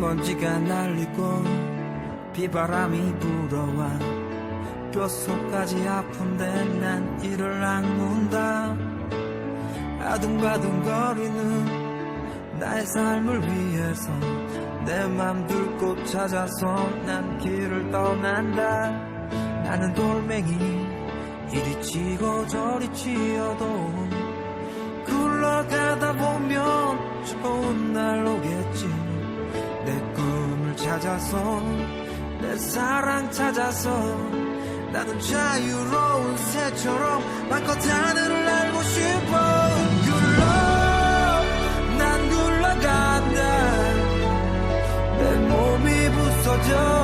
먼지가 날리고 비바람이 불어와 뼛속까지 아픈데 난 이를 악문다. 아둥바둥 거리는 나의 삶을 위해서 내 맘 들고 찾아서 난 길을 떠난다. 나는 돌멩이 이리 치고 저리 치어도 찾아서 내 사랑 찾아서 나는 자유로운 새처럼 마껏 하늘을 날고 싶어. 굴러 난 굴러간다. 내 몸이 부서져